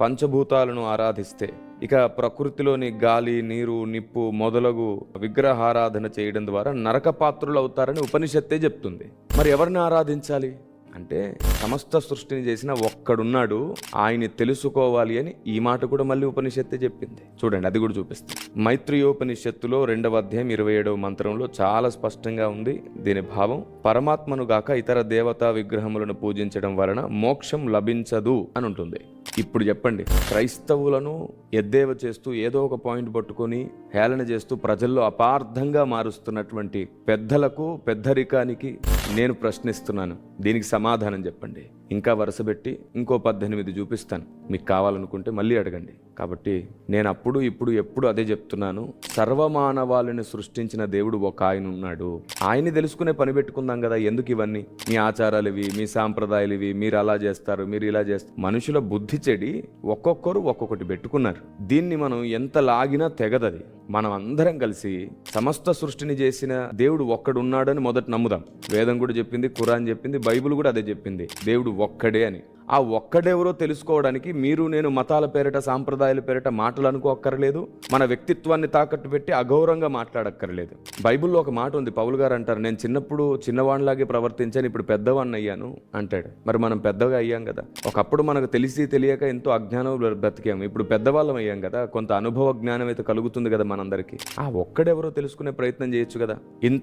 పంచభూతాలను ఆరాధిస్తే ఇక ప్రకృతిలోని గాలి నీరు నిప్పు మొదలగు విగ్రహారాధన చేయడం ద్వారా నరక పాత్రులు అవుతారని ఉపనిషత్తే చెప్తుంది. మరి ఎవరిని ఆరాధించాలి? అంటే సమస్త సృష్టిని చేసిన ఒక్కడున్నాడు ఆయన తెలుసుకోవాలి అని ఈ మాట కూడా మళ్ళీ ఉపనిషత్తే చెప్పింది. చూడండి అది కూడా చూపిస్తుంది. మైత్రియోపనిషత్తులో రెండవ అధ్యాయం ఇరవై ఏడవ మంత్రంలో చాలా స్పష్టంగా ఉంది దీని భావం. పరమాత్మను గాక ఇతర దేవతా విగ్రహములను పూజించడం వలన మోక్షం లభించదు అని ఉంటుంది. ఇప్పుడు చెప్పండి క్రైస్తవులను ఎద్దేవ చేస్తూ ఏదో ఒక పాయింట్ పట్టుకొని హేళన చేస్తూ ప్రజల్లో అపార్థంగా మారుస్తున్నటువంటి పెద్దలకు పెద్దరికానికి నేను ప్రశ్నిస్తున్నాను. దీనికి సమాధానం చెప్పండి. ఇంకా వరుసపెట్టి ఇంకో పద్దెనిమిది చూపిస్తాను. మీకు కావాలనుకుంటే మళ్ళీ అడగండి. కాబట్టి నేను అప్పుడు ఇప్పుడు ఎప్పుడు అదే చెప్తున్నాను. సర్వమానవాళిని సృష్టించిన దేవుడు ఒక ఆయన ఉన్నాడు. ఆయన్ని తెలుసుకునే పని పెట్టుకుందాం కదా. ఎందుకు ఇవన్నీ? మీ ఆచారాలు ఇవి మీ సాంప్రదాయాలు ఇవి మీరు అలా చేస్తారు మీరు ఇలా చేస్తారు. మనుషుల బుద్ధి చెడి ఒక్కొక్కరు ఒక్కొక్కటి పెట్టుకున్నారు. దీన్ని మనం ఎంత లాగినా తెగదది. మనం అందరం కలిసి సమస్త సృష్టిని చేసిన దేవుడు ఒక్కడున్నాడని మొదట నమ్ముదాం. వేదం కూడా చెప్పింది ఖురాన్ చెప్పింది బైబిల్ కూడా అదే చెప్పింది. దేవుడు ఒక్కడే అని. ఆ ఒక్కడెవరో తెలుసుకోవడానికి మీరు నేను మతాల పేరిట సాంప్రదాయాల పేరిట మాటలు అనుకోక్కర్లేదు మన వ్యక్తిత్వాన్ని తాకట్టు పెట్టి అగౌరవంగా మాట్లాడక్కర్లేదు. బైబిల్లో ఒక మాట ఉంది. పౌలు గారు అంటారు నేను చిన్నప్పుడు చిన్నవాడిలాగే ప్రవర్తించాను ఇప్పుడు పెద్దవాణ్ణి అయ్యాను అంటాడు. మరి మనం పెద్దగా అయ్యాం కదా. ఒకప్పుడు మనకు తెలిసి తెలియక ఎంతో అజ్ఞానం బ్రతికాము ఇప్పుడు పెద్దవాళ్ళం అయ్యాం కదా. కొంత అనుభవ జ్ఞానం అయితే కలుగుతుంది కదా మనందరికీ. ఆ ఒక్కడెవరో తెలుసుకునే ప్రయత్నం చేయొచ్చు కదా. ఇంత